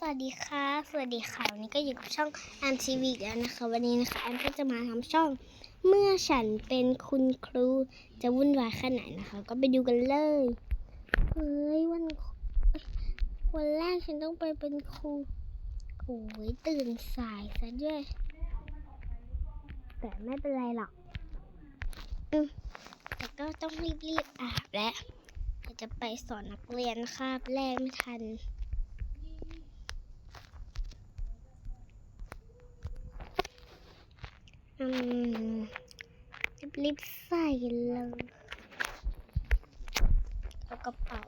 สวัสดีค่ะ สวัสดีค่ะ วันนี้ก็อยู่กับช่องแอมทีวีแล้วนะคะ วันนี้นะคะแอมก็จะมาทำช่อง เมื่อฉันเป็นคุณครูจะวุ่นวายแค่ไหนนะคะ ก็ไปดูกันเลย เฮ้ยวันวันแรกฉันต้องไปเป็นครู โอ้ยตื่นสายซะด้วย แต่ไม่เป็นไรหรอก อืมแต่ก็ต้องรีบๆอาบแล้วจะไปสอนนักเรียนคาบแรกไม่ทัน อืมรีบใส่เลยเอากระเป๋า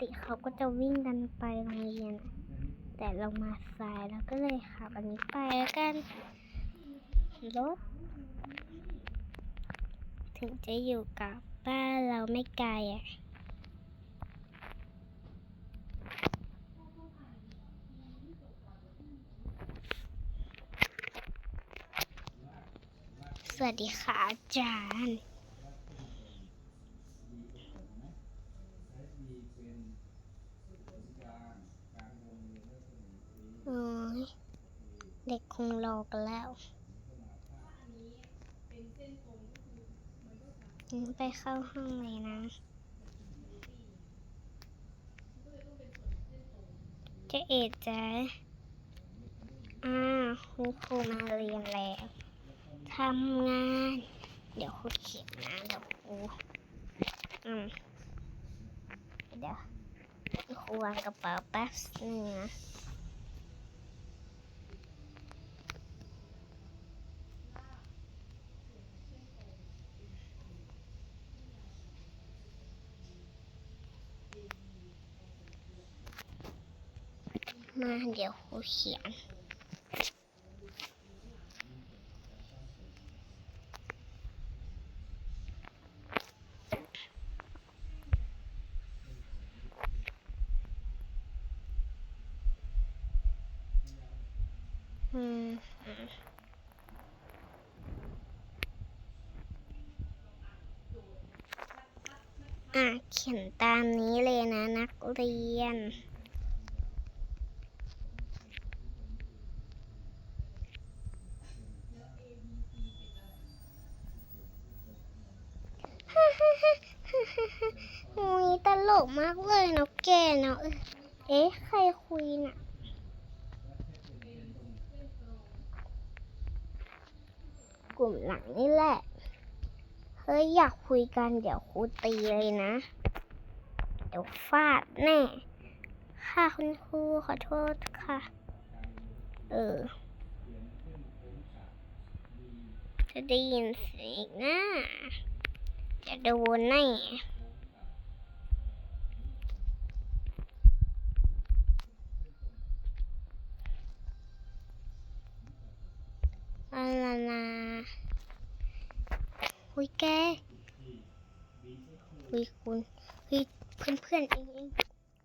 ติเขาก็จะวิ่งกันไปโรงเรียน แต่เรามาสายแล้วก็เลยขับอันนี้ไปแล้วกันรถถึงจะอยู่กับบ้านเราไม่ไกลอะสวัสดีค่ะอาจารย์ โอ้ย เด็กคงรอกันแล้ว ไปเข้าห้องเลยนะ จะเอ็ดจ้ะอ่าคุณครูมาเรียนแล้วทำงาน เดี๋ยวครูเขียนนะเดี๋ยวครูอืมเดี๋ยวครูวางกระเป๋าแป๊บนึงนะ มาเดี๋ยวครูเขียน อืมอะเขียนตามนี้เลยนะนักเรียน โอ้ยตล กมากเลยเนาะแกเนาะเออเอ๊ะ ใครคุยน่ะ กลุ่มหลังนี่แหละ เฮ้ย อยากคุยกันเดี๋ยวครูตีเลยนะ เดี๋ยวฟาดแน่ ค่ะคุณครูขอโทษค่ะ เออ จะได้ยินเสียงนะจะโดนแน่ลาลาลาคุยแก คุยคุณคุยเพื่อนเพื่อนๆเองเอง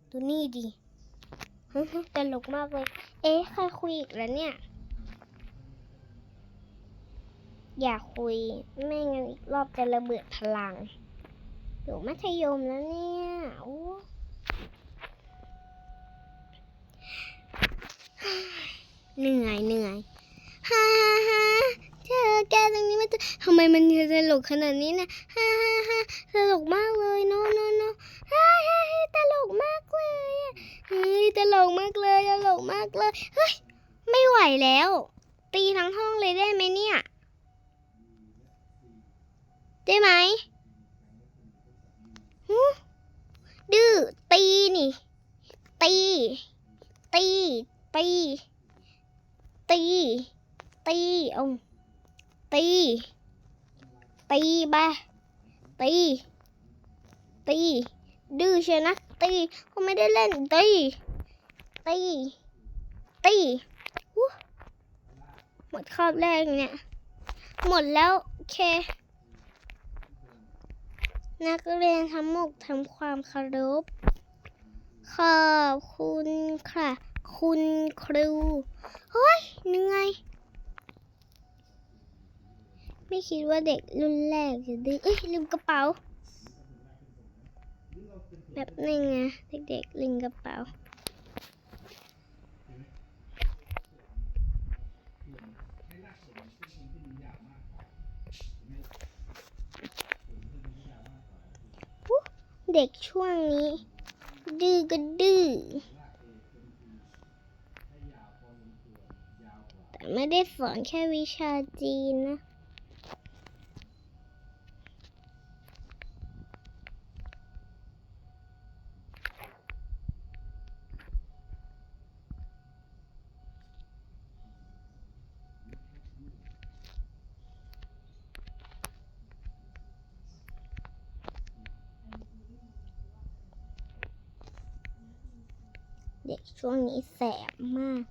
ดูนี่ดิตลกมากเลย เอ๊ะใครคุยอีกแล้วเนี่ย อย่าคุย ไม่งั้นอีกรอบจะระเบิดพลัง อยู่มัธยมแล้วเนี่ยโอ้เหนื่อยเหนื่อยฮ่าฮ่าเจอแกตรงนี้มันจะทำไมมันจะตลกขนาดนี้เนี่ยฮ่าฮ่าฮ่า ตลกมากเลยโนโนโนฮ่าฮ่าฮ่าตลกมากเลยเฮ้ยตลกมากเลยตลกมากเลยเฮ้ยไม่ไหวแล้ว ตีทั้งห้องเลยได้ไหมเนี่ย ได้ไหมหูดื้อตีนี่ ตี ตี ตี ตี ตีเอาตี ตีบา ตี ตี ดื้อเชียนะ ตีเขาไม่ได้เล่น ตี ตี ตีหมดคาบแรกเนี่ย หมดแล้ว โอเค นักเรียนทั้งหมดทำความเคารพ ขอบคุณค่ะ คุณครู เฮ้ยเหนื่อย ไม่ คิดว่าเด็กรุ่นแรกจะดื้อเอ้ยลืมกระเป๋าแบบนึงนะเด็กๆลืมกระเป๋าเด็กช่วงนี้ ดื้อก็ดื้อแต่ไม่ได้สอนแค่วิชาจีนนะ เด็กช่วงนี้แสบมาก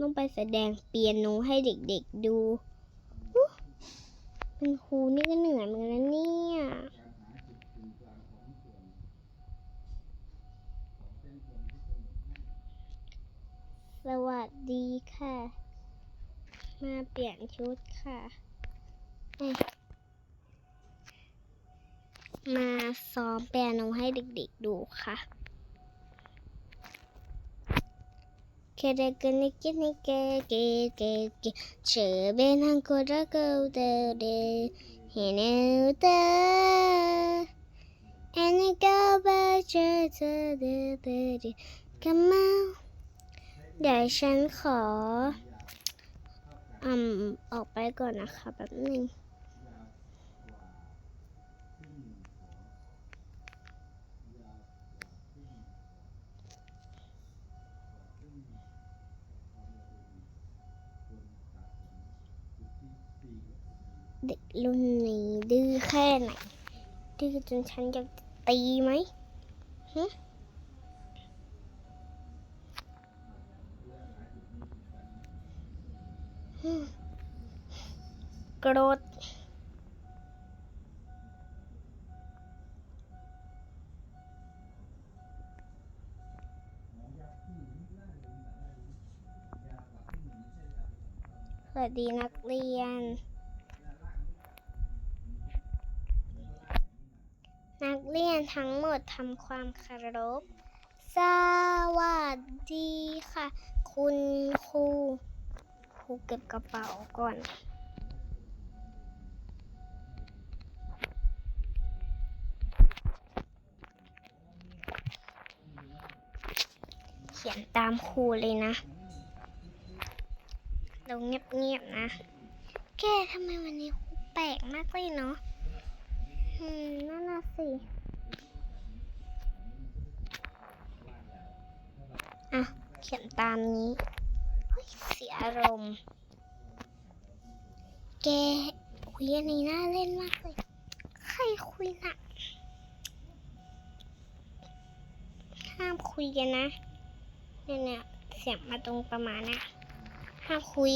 ต้องไปแสดงเปียโนให้เด็กๆดู เป็นครูนี่ก็เหนื่อยเหมือนกันนะเนี่ยสวัสดีค่ะ มาเปลี่ยนชุดค่ะ ซ้อมเปียโนให้เด็กๆดูค่ะเคเรกนิกนิกเกเกเกเชเบนังโคระเอเดเดเฮเนอุตเอนิกาบเจเจเดเดเดกัมมาเดี๋ยวฉันขออืมออกไปก่อนนะคะแป๊บนึง เด็กรุ่นนี้ดื้อแค่ไหน ดื้อจนฉันอยากจะตีไหมฮึโกรธสวัสดีนักเรียน นัก เรียนทั้งหมดทำความเคารพ สวัสดีค่ะ คุณครู ครูเก็บกระเป๋าก่อน เขียนตามครูเลยนะเราเงียบๆนะ แกทำไมวันนี้ครูแปลกมากเลยเนาะ อืม นั่นน่ะสิ เขียนตามนี้เฮ้ยเสียอารมณ์ แกคุยอันนี้น่าเล่นมากเลย ใครคุยนะห้ามคุยกันนะ เนี่ยเนี่ยเสียงมาตรงประมาณนะห้ามคุย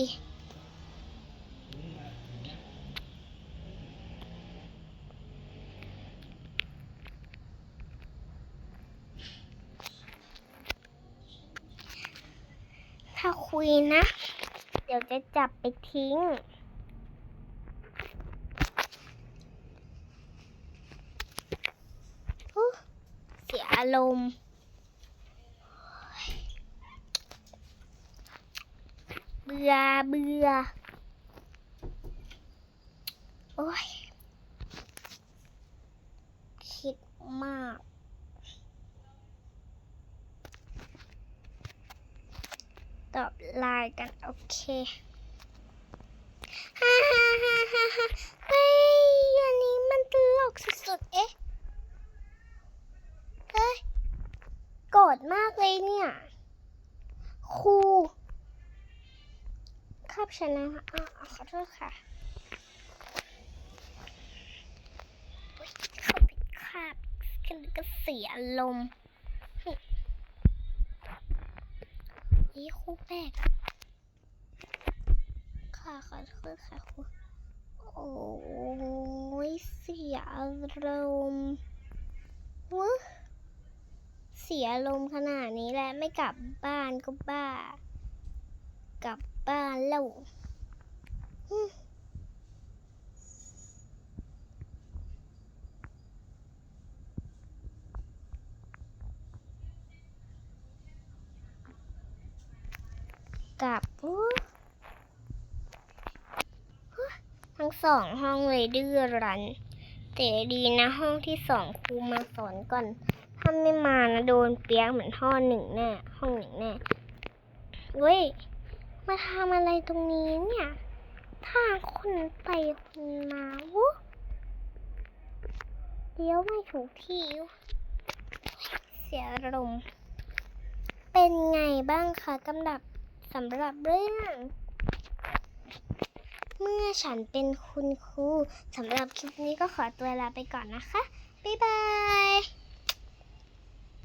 ยนะ เดี๋ยวจะจับไปทิ้ง เสียอารมณ์ เบื่อเบื่อ โอ้ย คิดมาก อบไลน์กัน โอเคฮ่าฮ่าฮ่าฮ่าฮ่าเฮ้ยอันนี้มันตลกสุดๆ เอ๊ะ เฮ้ย โกรธมากเลยเนี่ย ครูครับฉันนะคะอ่าขอโทษค่ะอุ๊ยเขาผิดคาบกันก็เสียลมณ์ นี่ครูแปลกค่ะขอโทษค่ะครูโอ้ยเสียอารมณ์วะเสียอารมณ์ขนาดนี้แหละไม่กลับบ้านก็บ้า กลับบ้านแล้ว กลับทั้งสองห้องเลยดื้อรั้นแต่ดีนะห้องที่สองครูมาสอนก่อน ถ้าไม่มานะโดนเปียกเหมือนห้องหนึ่งแน่ห้องหนึ่งแน่เว้ยมาทำอะไรตรงนี้เนี่ยทางคนไปคนมาวุเลี้ยวไม่ถูกที่ เสียอารมณ์เป็นไงบ้างคะกำดับ สำหรับเรื่อง เมื่อฉันเป็นคุณครูสำหรับคลิปนี้ก็ขอตัวลาไปก่อนนะคะ บ๊ายบาย